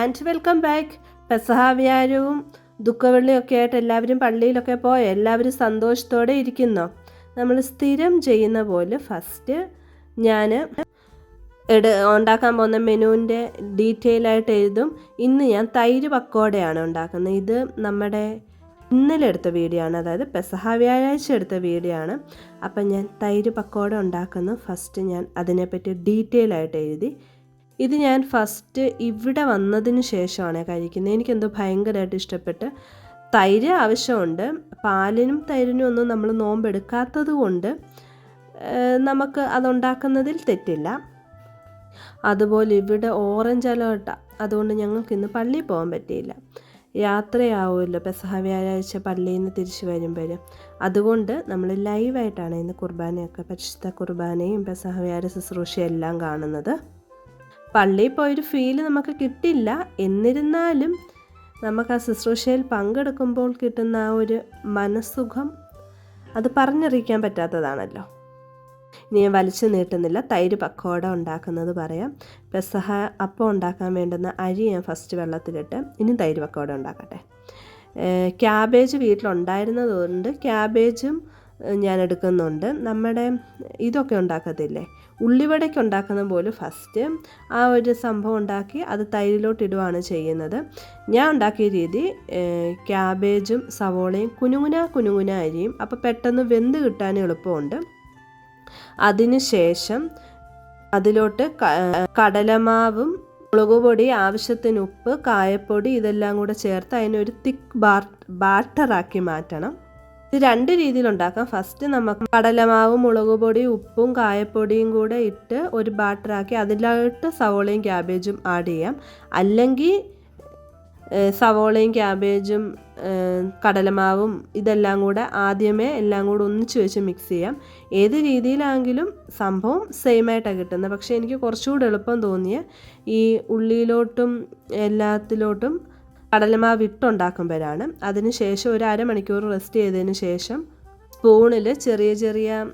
And welcome back പെസഹാവ്യാരവും ദുഃഖവെള്ളിയൊക്കെ ആയിട്ട് എല്ലാവരും പള്ളിയിലൊക്കെ പോയോ എല്ലാവരും സന്തോഷത്തോടെ ഇരിക്കുന്നു. നമ്മൾ സ്ഥിരം ചെയ്യുന്ന പോലെ ഫസ്റ്റ് ഞാൻ എടു ഉണ്ടാക്കാൻ പോകുന്ന മെനുവിന്റെ ഡീറ്റെയിൽ ആയിട്ട് എഴുതും. ഇന്ന് ഞാൻ തൈര് പക്കോടയാണ് ഉണ്ടാക്കുന്നത്. ഇത് നമ്മുടെ ഇന്നലെ എടുത്ത വീഡിയോ ആണ്. അതായത് പെസഹ വ്യാഴാഴ്ച എടുത്ത വീഡിയോ ആണ്. അപ്പം ഞാൻ തൈര് പക്കോട ഉണ്ടാക്കുന്നു. ഫസ്റ്റ് ഞാൻ അതിനെപ്പറ്റി ഡീറ്റെയിൽ ആയിട്ട് എഴുതി ഇത് ഞാൻ ഫസ്റ്റ് ഇവിടെ വന്നതിന് ശേഷമാണ് കഴിക്കുന്നത്. എനിക്കെന്തോ ഭയങ്കരമായിട്ട് ഇഷ്ടപ്പെട്ട് തൈര് ആവശ്യമുണ്ട്. പാലിനും തൈരിനും ഒന്നും നമ്മൾ നോമ്പെടുക്കാത്തത് കൊണ്ട് നമുക്ക് അതുണ്ടാക്കുന്നതിൽ തെറ്റില്ല. അതുപോലെ ഇവിടെ ഓറഞ്ച് അലോട്ട അതുകൊണ്ട് ഞങ്ങൾക്ക് ഇന്ന് പള്ളിയിൽ പോകാൻ പറ്റിയില്ല. യാത്രയാവുമല്ലോ. പെസഹ വ്യാഴാഴ്ച പള്ളിയിൽ നിന്ന് തിരിച്ചു വരുമ്പോൾ അതുകൊണ്ട് നമ്മൾ ലൈവായിട്ടാണ് ഇന്ന് കുർബാനയൊക്കെ പരിശുദ്ധ കുർബാനയും പെസഹ വ്യാഴ ശുശ്രൂഷയും എല്ലാം കാണുന്നത്. പള്ളിയിൽ പോയൊരു ഫീൽ നമുക്ക് കിട്ടില്ല. എന്നിരുന്നാലും നമുക്ക് ആ ശുശ്രൂഷയിൽ പങ്കെടുക്കുമ്പോൾ കിട്ടുന്ന ആ ഒരു മനസ്സുഖം അത് പറഞ്ഞറിയിക്കാൻ പറ്റാത്തതാണല്ലോ. ഇനി ഞാൻ വലിച്ചു നീട്ടുന്നില്ല. തൈര് പക്കോട ഉണ്ടാക്കുന്നത് പറയാം. പെസഹ അപ്പം ഉണ്ടാക്കാൻ വേണ്ടുന്ന അരി ഞാൻ ഫസ്റ്റ് വെള്ളത്തിലിട്ട് ഇനി തൈര് പക്കോട ഉണ്ടാക്കട്ടെ. ക്യാബേജ് വീട്ടിലുണ്ടായിരുന്നതുകൊണ്ട് ക്യാബേജും ഞാൻ എടുക്കുന്നുണ്ട്. നമ്മുടെ ഇതൊക്കെ ഉണ്ടാക്കത്തില്ലേ? ഉള്ളിവടയ്ക്ക് ഉണ്ടാക്കുന്ന പോലെ ഫസ്റ്റ് ആ ഒരു സംഭവം ഉണ്ടാക്കി അത് തൈരിലോട്ട് ഇടുവാണ് ചെയ്യുന്നത്. ഞാൻ ഉണ്ടാക്കിയ രീതി ക്യാബേജും സവോളയും കുനുകുന കുനുകുന അരിയും അപ്പോൾ പെട്ടെന്ന് വെന്ത് കിട്ടാൻ എളുപ്പമുണ്ട്. അതിനുശേഷം അതിലോട്ട് കടലമാവും മുളക് പൊടി ആവശ്യത്തിന് ഉപ്പ് കായപ്പൊടി ഇതെല്ലാം കൂടെ ചേർത്ത് അതിനൊരു തിക്ക് ബാർ ബാറ്ററാക്കി മാറ്റണം. ഇത് രണ്ട് രീതിയിൽ ഉണ്ടാക്കാം ഫസ്റ്റ് നമുക്ക് കടലമാവും മുളക് പൊടി ഉപ്പും കായപ്പൊടിയും കൂടെ ഇട്ട് ഒരു ബാറ്ററാക്കി അതിലായിട്ട് സവോളയും ക്യാബേജും ആഡ് ചെയ്യാം. അല്ലെങ്കിൽ സവോളയും ക്യാബേജും കടലമാവും ഇതെല്ലാം കൂടെ ആദ്യമേ എല്ലാം കൂടെ ഒന്നിച്ച് വെച്ച് മിക്സ് ചെയ്യാം. ഏത് രീതിയിലാണെങ്കിലും സംഭവം സെയിം ആയിട്ടാണ് കിട്ടുന്നത്. പക്ഷേ എനിക്ക് കുറച്ചുകൂടെ എളുപ്പം തോന്നിയ ഈ ഉള്ളിയിലോട്ടും എല്ലാത്തിലോട്ടും കടലമാവ് ഇട്ടുണ്ടാക്കുമ്പോഴാണ് അതിന് ശേഷം ഒരു അരമണിക്കൂർ റെസ്റ്റ് ചെയ്തതിന് ശേഷം സ്പൂണിൽ ചെറിയ ചെറിയ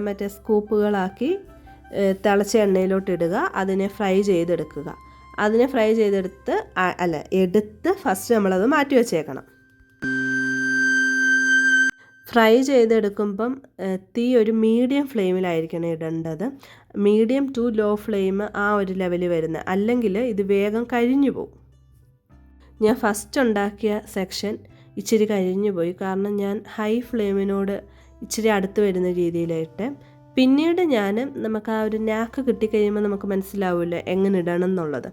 മറ്റേ സ്കൂപ്പുകളാക്കി തിളച്ച എണ്ണയിലോട്ട് ഇടുക. അതിനെ ഫ്രൈ ചെയ്തെടുക്കുക. അതിനെ ഫ്രൈ ചെയ്തെടുത്ത് അല്ല എടുത്ത് ഫസ്റ്റ് നമ്മളത് മാറ്റി വെച്ചേക്കണം. ഫ്രൈ ചെയ്തെടുക്കുമ്പം തീ ഒരു മീഡിയം ഫ്ലെയിമിലായിരിക്കണം ഇടേണ്ടത്. മീഡിയം ടു ലോ ഫ്ലെയിം ആ ഒരു ലെവലിൽ വരുന്നത്. അല്ലെങ്കിൽ ഇത് വേഗം കരിഞ്ഞു പോകും ഞാൻ ഫസ്റ്റ് ഉണ്ടാക്കിയ സെക്ഷൻ ഇച്ചിരി കഴിഞ്ഞു പോയി. കാരണം ഞാൻ ഹൈ ഫ്ലെയിമിനോട് ഇച്ചിരി അടുത്ത് വരുന്ന രീതിയിലായിട്ട്. പിന്നീട് ഞാൻ നമുക്ക് ആ ഒരു നാക്ക് കിട്ടിക്കഴിയുമ്പോൾ നമുക്ക് മനസ്സിലാവില്ല എങ്ങനെ ഇടണം എന്നുള്ളത്.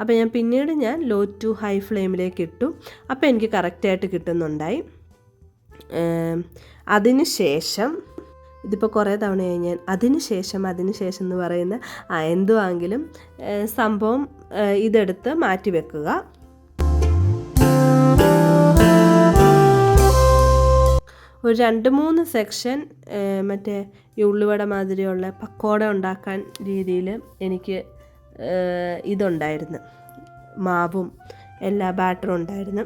അപ്പോൾ ഞാൻ പിന്നീട് ഞാൻ ലോ ടു ഹൈ ഫ്ലെയിമിലേക്ക് ഇട്ടു. അപ്പോൾ എനിക്ക് കറക്റ്റായിട്ട് കിട്ടുന്നുണ്ടായി. അതിന് ശേഷം ഇതിപ്പോൾ കുറേ തവണയായി ഞാൻ അതിന് ശേഷം അതിന് ശേഷം എന്ന് പറയുന്ന എന്തുവാങ്കിലും സംഭവം ഇതെടുത്ത് മാറ്റി വെക്കുക. ഒരു രണ്ട് മൂന്ന് സെക്ഷൻ മറ്റേ ഉള്ളിവട മാതിരിയുള്ള പക്കോട ഉണ്ടാക്കാൻ രീതിയിൽ എനിക്ക് ഇതുണ്ടായിരുന്നു. മാവും എല്ലാ ബാറ്ററും ഉണ്ടായിരുന്നു.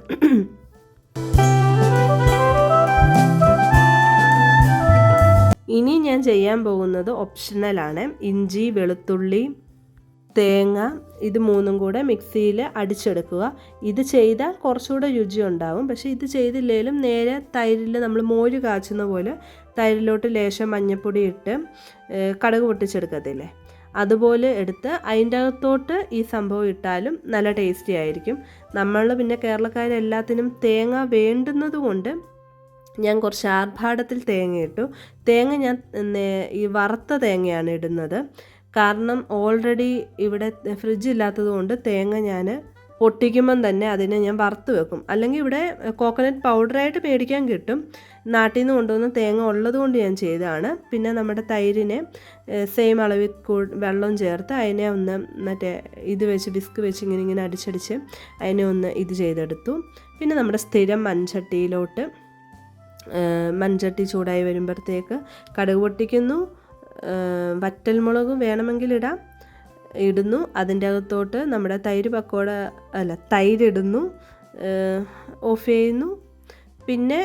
ഇനി ഞാൻ ചെയ്യാൻ പോകുന്നത് ഓപ്ഷണലാണ് ഇഞ്ചി വെളുത്തുള്ളി തേങ്ങ ഇത് മൂന്നും കൂടെ മിക്സിയിൽ അടിച്ചെടുക്കുക. ഇത് ചെയ്താൽ കുറച്ചുകൂടെ രുചി ഉണ്ടാവും. പക്ഷേ ഇത് ചെയ്തില്ലെങ്കിലും നേരെ തൈരിൽ നമ്മൾ മോര് കാച്ചുന്ന പോലെ തൈരിലോട്ട് ലേശം മഞ്ഞൾപ്പൊടി ഇട്ട് കടുക് പൊട്ടിച്ചെടുക്കത്തില്ലേ? അതുപോലെ എടുത്ത് അതിന്റെ അകത്തോട്ട് ഈ സംഭവം ഇട്ടാലും നല്ല ടേസ്റ്റി ആയിരിക്കും. നമ്മൾ പിന്നെ കേരളക്കാരെല്ലാത്തിനും തേങ്ങ വേണ്ടുന്നത് കൊണ്ട് ഞാൻ കുറച്ച് ആർഭാടത്തിൽ തേങ്ങ ഇട്ടു. തേങ്ങ ഞാൻ ഈ വറുത്ത തേങ്ങയാണ് ഇടുന്നത്. കാരണം ഓൾറെഡി ഇവിടെ ഫ്രിഡ്ജ് ഇല്ലാത്തത് കൊണ്ട് തേങ്ങ ഞാൻ പൊട്ടിക്കുമ്പം തന്നെ അതിനെ ഞാൻ വറുത്ത് വെക്കും. അല്ലെങ്കിൽ ഇവിടെ കോക്കനട്ട് പൗഡറായിട്ട് മേടിക്കാൻ കിട്ടും. നാട്ടിൽ നിന്ന് കൊണ്ടുവന്ന തേങ്ങ ഉള്ളത് കൊണ്ട് ഞാൻ ചെയ്തതാണ്. പിന്നെ നമ്മുടെ തൈരിനെ സെയിം അളവിൽ വെള്ളം ചേർത്ത് അതിനെ ഒന്ന് മറ്റേ ഇത് വെച്ച് ബിസ്ക് വെച്ച് ഇങ്ങനെ ഇങ്ങനെ അടിച്ചടിച്ച് അതിനെ ഒന്ന് ഇത് ചെയ്തെടുത്തു. പിന്നെ നമ്മുടെ സ്ഥിരം മൺചട്ടിയിലോട്ട് മൺചട്ടി ചൂടായി വരുമ്പോഴത്തേക്ക് കടുക് പൊട്ടിക്കുന്നു. വറ്റൽമുളക് വേണമെങ്കിൽ ഇടാം ഇടുന്നു. അതിന്റെ അകത്തോട്ട് നമ്മുടെ തൈര് പക്കോട അല്ല തൈരിടുന്നു ഓഫ് ചെയ്യുന്നു. പിന്നെ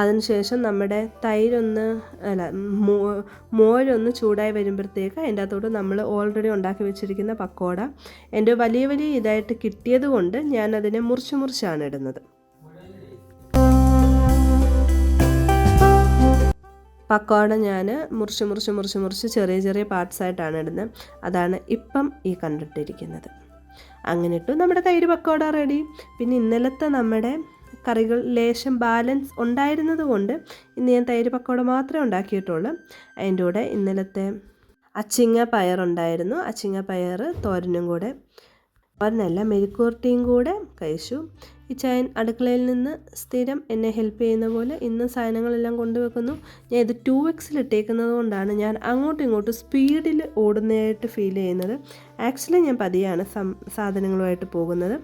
അതിനുശേഷം നമ്മുടെ തൈരൊന്ന് അല്ല മോരൊന്ന് ചൂടായി വരുമ്പോഴത്തേക്ക് അതിന്റെ അകത്തോട്ട് നമ്മൾ ഓൾറെഡി ഉണ്ടാക്കി വെച്ചിരിക്കുന്ന പക്കോട. എന്റെ വലിയ വലിയ ഇതായിട്ട് കിട്ടിയത് കൊണ്ട് ഞാനതിനെ മുറിച്ച് മുറിച്ചാണ് ഇടുന്നത്. പക്കോട ഞാൻ മുറിച്ച് മുറിച്ച് മുറിച്ച് മുറിച്ച് ചെറിയ ചെറിയ പാർട്സ് ആയിട്ടാണ് ഇടുന്നത്. അതാണ് ഇപ്പം ഈ കണ്ടിട്ടിരിക്കുന്നത്. അങ്ങനെ ഇട്ടു നമ്മുടെ തൈര് പക്കോട റെഡി പിന്നെ ഇന്നലത്തെ നമ്മുടെ കറികൾ ലേശം ബാലൻസ് ഉണ്ടായിരുന്നത് കൊണ്ട് ഇന്ന് ഞാൻ തൈര് പക്കോട മാത്രമേ ഉണ്ടാക്കിയിട്ടുള്ളൂ. അതിന്റെ കൂടെ ഇന്നലത്തെ അച്ചിങ്ങ പയറുണ്ടായിരുന്നു അച്ചിങ്ങ പയർ തോരനും കൂടെ. തോരനല്ല മെഴുക്കുവരട്ടിയും കൂടെ കഴിച്ചു. ഈ ചായൻ അടുക്കളയിൽ നിന്ന് സ്ഥിരം എന്നെ ഹെൽപ്പ് ചെയ്യുന്ന പോലെ ഇന്ന് സാധനങ്ങളെല്ലാം കൊണ്ടുവെക്കുന്നു. ഞാൻ ഇത് ടു എക്സിൽ ഇട്ടേക്കുന്നത് കൊണ്ടാണ് ഞാൻ അങ്ങോട്ടും ഇങ്ങോട്ടും സ്പീഡിൽ ഓടുന്നതായിട്ട് ഫീൽ ചെയ്യുന്നത്. ആക്ച്വലി ഞാൻ പതിയാണ് സാധനങ്ങളുമായിട്ട് പോകുന്നത്.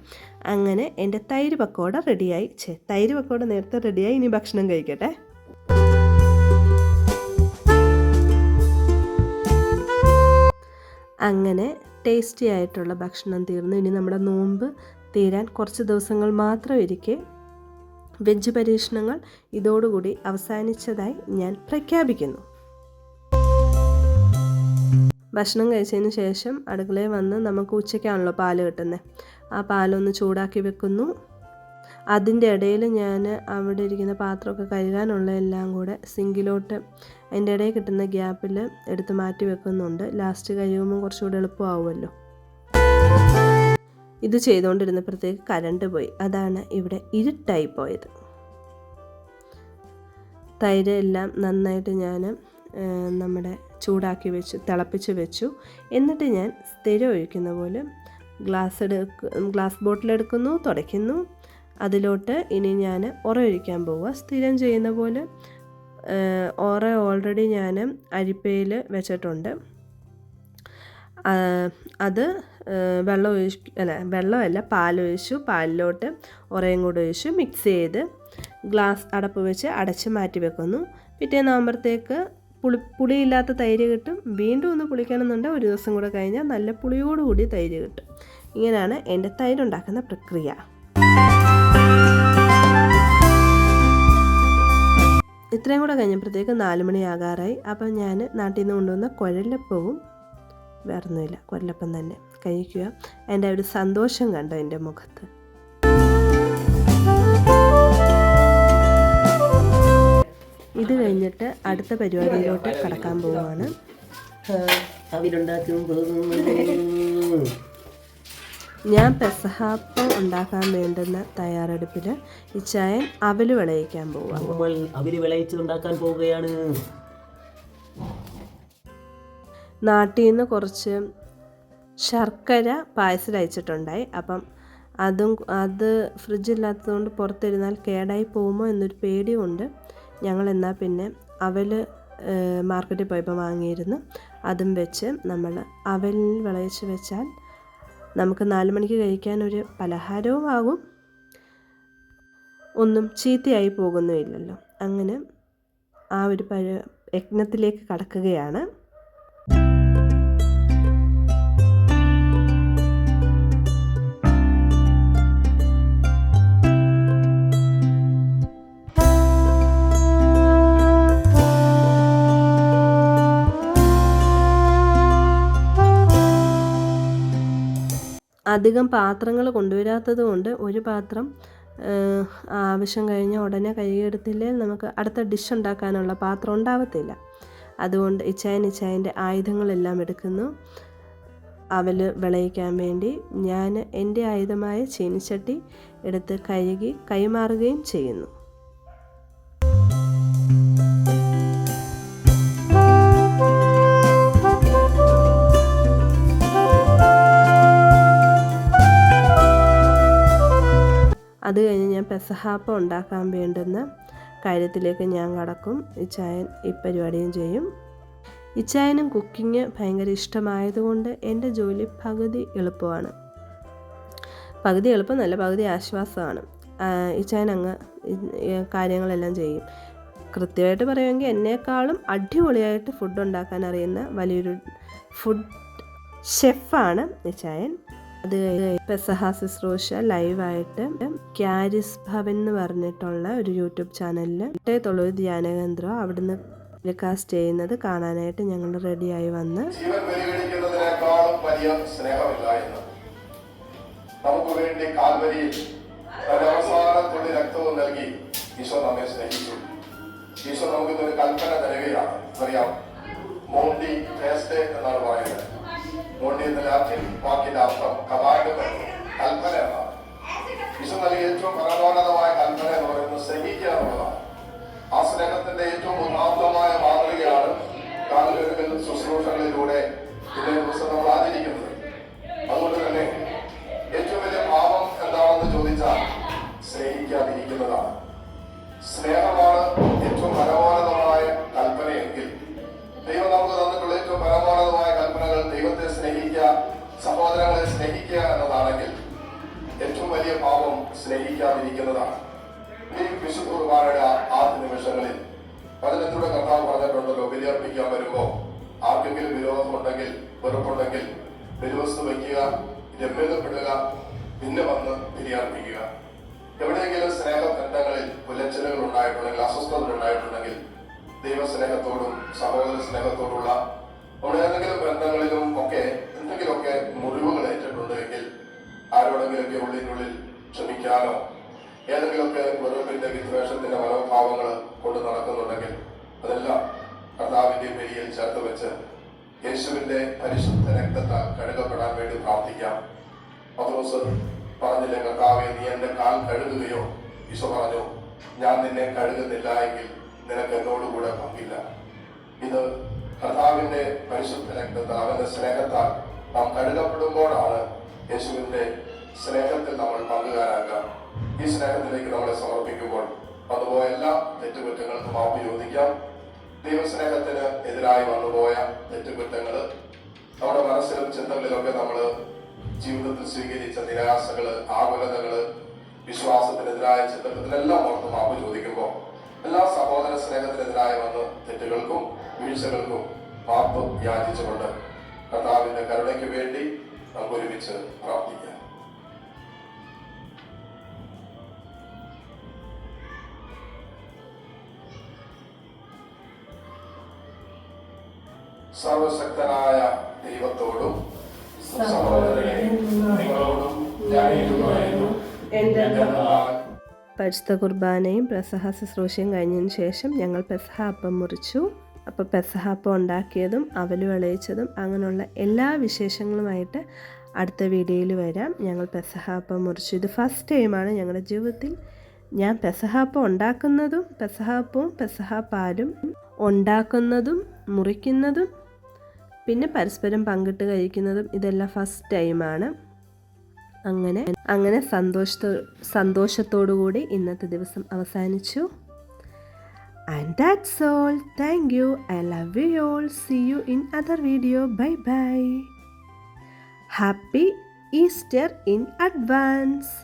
അങ്ങനെ എന്റെ തൈര് പക്കോട റെഡിയായി ചേ തൈര് പക്കോട നേരത്തെ റെഡിയായി ഇനി ഭക്ഷണം കഴിക്കട്ടെ. അങ്ങനെ ടേസ്റ്റി ആയിട്ടുള്ള ഭക്ഷണം തീർന്നു. ഇനി നമ്മുടെ നോമ്പ് തീരാൻ കുറച്ച് ദിവസങ്ങൾ മാത്രം ഇരിക്കെ വെജ് പരീക്ഷണങ്ങൾ ഇതോടുകൂടി അവസാനിച്ചതായി ഞാൻ പ്രഖ്യാപിക്കുന്നു. ഭക്ഷണം കഴിച്ചതിന് ശേഷം അടുക്കളയിൽ വന്ന് നമുക്ക് ഉച്ചയ്ക്കാണല്ലോ പാൽ കിട്ടുന്നത് ആ പാലൊന്ന് ചൂടാക്കി വെക്കുന്നു. അതിന്റെ ഇടയിൽ ഞാൻ അവിടെ ഇരിക്കുന്ന പാത്രമൊക്കെ കഴുകാനുള്ള എല്ലാം കൂടെ സിങ്കിലോട്ട് അതിന്റെ ഇടയിൽ കിട്ടുന്ന ഗ്യാപ്പിൽ എടുത്ത് മാറ്റി വെക്കുന്നുണ്ട്. ലാസ്റ്റ് കഴിയുമ്പോൾ കുറച്ചുകൂടെ എളുപ്പമാവുമല്ലോ. ഇത് ചെയ്തുകൊണ്ടിരുന്നപ്പോഴത്തേക്ക് കരണ്ട് പോയി. അതാണ് ഇവിടെ ഇരുട്ടായി പോയത്. തൈര് എല്ലാം നന്നായിട്ട് ഞാൻ നമ്മുടെ ചൂടാക്കി വെച്ചു തിളപ്പിച്ച് വെച്ചു. എന്നിട്ട് ഞാൻ സ്ഥിരം ഒഴിക്കുന്ന പോലെ ഗ്ലാസ് എടുക്ക ഗ്ലാസ് ബോട്ടിൽ എടുക്കുന്നു തുടയ്ക്കുന്നു. അതിലോട്ട് ഇനി ഞാൻ ഉറ ഒഴിക്കാൻ പോവുക. സ്ഥിരം ചെയ്യുന്ന പോലെ ഉറ ഓൾറെഡി ഞാൻ അരിപ്പയിൽ വെച്ചിട്ടുണ്ട്. അത് വെള്ളം ഒഴിച്ച് അല്ല വെള്ളമല്ല പാലൊഴിച്ചു പാലിലോട്ട് ഉറയും കൂടെ ഒഴിച്ചു മിക്സ് ചെയ്ത് ഗ്ലാസ് അടപ്പ് വെച്ച് അടച്ച് മാറ്റി വെക്കുന്നു. പിറ്റേന്നാകുമ്പോഴത്തേക്ക് പുളി പുളിയില്ലാത്ത തൈര് കിട്ടും. വീണ്ടും ഒന്ന് പുളിക്കണമെന്നുണ്ട് ഒരു ദിവസം കൂടെ കഴിഞ്ഞാൽ നല്ല പുളിയോടുകൂടി തൈര് കിട്ടും. ഇങ്ങനെയാണ് എന്റെ തൈരുണ്ടാക്കുന്ന പ്രക്രിയ. ഇത്രയും കൂടെ കഴിഞ്ഞപ്പോഴത്തേക്ക് നാല് മണിയാകാറായി. അപ്പം ഞാൻ നാട്ടിൽ നിന്ന് കൊണ്ടുവന്ന കുഴലപ്പവും വേറൊന്നുമില്ല. കൊല്ലപ്പം തന്നെ കഴിക്കുക. എന്റെ ഒരു സന്തോഷം കണ്ടോ എന്റെ മുഖത്ത്. ഇത് കഴിഞ്ഞിട്ട് അടുത്ത പരിപാടിയിലോട്ട് കടക്കാൻ പോവുകയാണ്. ഞാൻ പെസഹാപ്പം ഉണ്ടാക്കാൻ വേണ്ടുന്ന തയ്യാറെടുപ്പിൽ ഇച്ചായൻ അവൽ വിളയിക്കാൻ പോവുക അവൽ വിളയിച്ച് ഉണ്ടാക്കാൻ പോവുകയാണ്. നാട്ടിൽ നിന്ന് കുറച്ച് ശർക്കര പായസം അയച്ചിട്ടുണ്ടായി അപ്പം അതും അത് ഫ്രിഡ്ജില്ലാത്തതുകൊണ്ട് പുറത്തിരുന്നാൽ കേടായി പോകുമോ എന്നൊരു പേടിയുണ്ട്. ഞങ്ങൾ എന്നാൽ പിന്നെ അവൽ മാർക്കറ്റിൽ പോയപ്പോൾ വാങ്ങിയിരുന്നു. അതും വെച്ച് നമ്മൾ അവലിൽ വിളയിച്ച് വെച്ചാൽ നമുക്ക് നാല് മണിക്ക് കഴിക്കാൻ ഒരു പലഹാരവും ആകും. ഒന്നും ചീത്തയായി പോകുന്നുമില്ലല്ലോ. അങ്ങനെ ആ ഒരു പര യജ്ഞത്തിലേക്ക് കടക്കുകയാണ്. അധികം പാത്രങ്ങൾ കൊണ്ടുവരാത്തത് കൊണ്ട് ഒരു പാത്രം ആവശ്യം കഴിഞ്ഞാൽ ഉടനെ കഴുകിയെടുത്തില്ലേ നമുക്ക് അടുത്ത ഡിഷ് ഉണ്ടാക്കാനുള്ള പാത്രം ഉണ്ടാവത്തില്ല. അതുകൊണ്ട് ഇച്ചായൻ ഇച്ചായന്റെ ആയുധങ്ങളെല്ലാം എടുക്കുന്നു. അവൽ വിളയിക്കാൻ വേണ്ടി ഞാൻ എന്റെ ആയുധമായ ചീനിച്ചട്ടി എടുത്ത് കഴുകി കൈമാറുകയും ചെയ്യുന്നു. അത് കഴിഞ്ഞ് ഞാൻ പെസഹാപ്പം ഉണ്ടാക്കാൻ വേണ്ടുന്ന കാര്യത്തിലേക്ക് ഞാൻ കടക്കും. ഇച്ചായൻ ഈ പരിപാടിയും ചെയ്യും. ഇച്ചായനും കുക്കിംഗ് ഭയങ്കര ഇഷ്ടമായതുകൊണ്ട് എന്റെ ജോലി പകുതി എളുപ്പമാണ്. പകുതി എളുപ്പം നല്ല പകുതി ആശ്വാസമാണ്. ഇച്ചായൻ അങ്ങ് കാര്യങ്ങളെല്ലാം ചെയ്യും. കൃത്യമായിട്ട് പറയുമെങ്കിൽ എന്നേക്കാളും അടിപൊളിയായിട്ട് ഫുഡ് ഉണ്ടാക്കാൻ അറിയുന്ന വലിയൊരു ഫുഡ് ഷെഫാണ് ഇച്ചായൻ. അത് പെസഹ ശുശ്രൂഷ ലൈവായിട്ട് ക്യാരിസ് ഭവൻ എന്ന് പറഞ്ഞിട്ടുള്ള ഒരു യൂട്യൂബ് ചാനലിൽ തൊള്ളൂർ ധ്യാന കേന്ദ്രം അവിടുന്ന് ടെലികാസ്റ്റ് ചെയ്യുന്നത് കാണാനായിട്ട് ഞങ്ങൾ റെഡിയായി വന്ന്. നമുക്ക് വേണ്ടി കാൽവരിയിൽ തന്റെ അവസാന രക്തവും നൽകി ഈശോ നമ്മെ സ്നേഹിച്ചു. ഈശോ നമുക്ക് ഇന്നൊരു കൽപ്പന തരികയാണ്. അറിയാം മോണ്ടി എന്നാണ് പറയുന്നത്. മോണ്ടി എന്ന ലാറ്റിൻ വാക്കിന്റെ അർത്ഥം കമാൻഡ് കൽപ്പന എന്നാണ് ഈശോ നൽകിയ ഏറ്റവും പരമോന്നതമായ കൽപ്പന സ്നേഹിക്കാതിരിക്കുന്നതാണ്. ഈ വിശുദ്ധ കുർബാനയുടെ ആദ്യ നിമിഷങ്ങളിൽ വചനത്തിലൂടെ കർത്താവ് പറഞ്ഞിട്ടുണ്ടല്ലോ ബലിയർപ്പിക്കാൻ വരുമ്പോ ആർക്കെങ്കിലും വിരോധമുണ്ടെങ്കിൽ വെറുപ്പുണ്ടെങ്കിൽ ബലിവസ്തു വയ്ക്കുക രമ്യതപ്പെടുക പിന്നെ വന്ന് ബലിയർപ്പിക്കുക. എവിടെയെങ്കിലും സ്നേഹബന്ധങ്ങളിൽ പുലച്ചലുകൾ ഉണ്ടായിട്ടുണ്ടെങ്കിൽ അസ്വസ്ഥതകൾ ഉണ്ടായിട്ടുണ്ടെങ്കിൽ ദൈവസ്നേഹത്തോടും സഹോദര സ്നേഹത്തോടുള്ള കാൽ കഴുകുകയോ ഈശോ പറഞ്ഞു ഞാൻ നിന്നെ കഴുകുന്നില്ല എങ്കിൽ നിനക്ക് എന്നോടുകൂടെ പങ്കില്ല. ഇത് കർത്താവിന്റെ പരിശുദ്ധ രക്തത്താൽ അവന്റെ സ്നേഹത്താൽ നാം കഴുകപ്പെടുമ്പോഴാണ് യേശുവിന്റെ സ്നേഹത്തിൽ നമ്മൾ പങ്കുകാരാക്കുക ഈ സ്നേഹത്തിലേക്ക് നമ്മളെ സമർപ്പിക്കുമ്പോൾ വന്നുപോയ എല്ലാ തെറ്റുകുറ്റങ്ങൾക്കും മാപ്പ് ചോദിക്കാം. ദൈവസ്നേഹത്തിന് എതിരായി വന്നുപോയ തെറ്റുകുറ്റങ്ങൾ നമ്മുടെ മനസ്സിലും ചിന്തകളിലൊക്കെ നമ്മൾ ജീവിതത്തിൽ സ്വീകരിച്ച നിരാശകൾ ആകുലതകൾ വിശ്വാസത്തിനെതിരായ ചിന്തത്തിനെല്ലാം ഓർത്ത് മാപ്പ് ചോദിക്കുമ്പോൾ എല്ലാ സഹോദര സ്നേഹത്തിനെതിരായ വന്ന് തെറ്റുകൾക്കും വീഴ്ചകൾക്കും മാപ്പ് യാചിച്ചുകൊണ്ട് കർത്താവിന്റെ കരുണയ്ക്ക് വേണ്ടി നമുക്ക് ഒരുമിച്ച് പ്രാർത്ഥിക്കാം. സർവശക്തനായ പരിശുദ്ധ കുർബാനയും പെസഹ ശുശ്രൂഷയും കഴിഞ്ഞതിന് ശേഷം ഞങ്ങൾ പെസഹ അപ്പം മുറിച്ചു. അപ്പോൾ പെസഹ അപ്പം ഉണ്ടാക്കിയതും അവൽ വിളയിച്ചതും അങ്ങനെയുള്ള എല്ലാ വിശേഷങ്ങളുമായിട്ട് അടുത്ത വീഡിയോയിൽ വരാം. ഞങ്ങൾ പെസഹ അപ്പം മുറിച്ചു. ഇത് ഫസ്റ്റ് ടൈമാണ് ഞങ്ങളുടെ ജീവിതത്തിൽ. ഞാൻ പെസഹ അപ്പം ഉണ്ടാക്കുന്നതും പെസഹ അപ്പവും പെസഹ പാലും ഉണ്ടാക്കുന്നതും മുറിക്കുന്നതും പിന്നെ പരസ്പരം പങ്കിട്ട് കഴിക്കുന്നതും ഇതെല്ലാം ഫസ്റ്റ് ടൈമാണ് അങ്ങനെ അങ്ങനെ സന്തോഷത്തോ സന്തോഷത്തോടുകൂടി ഇന്നത്തെ ദിവസം അവസാനിച്ചു. And that's all thank you I love you all see you in other video bye bye happy Easter in advance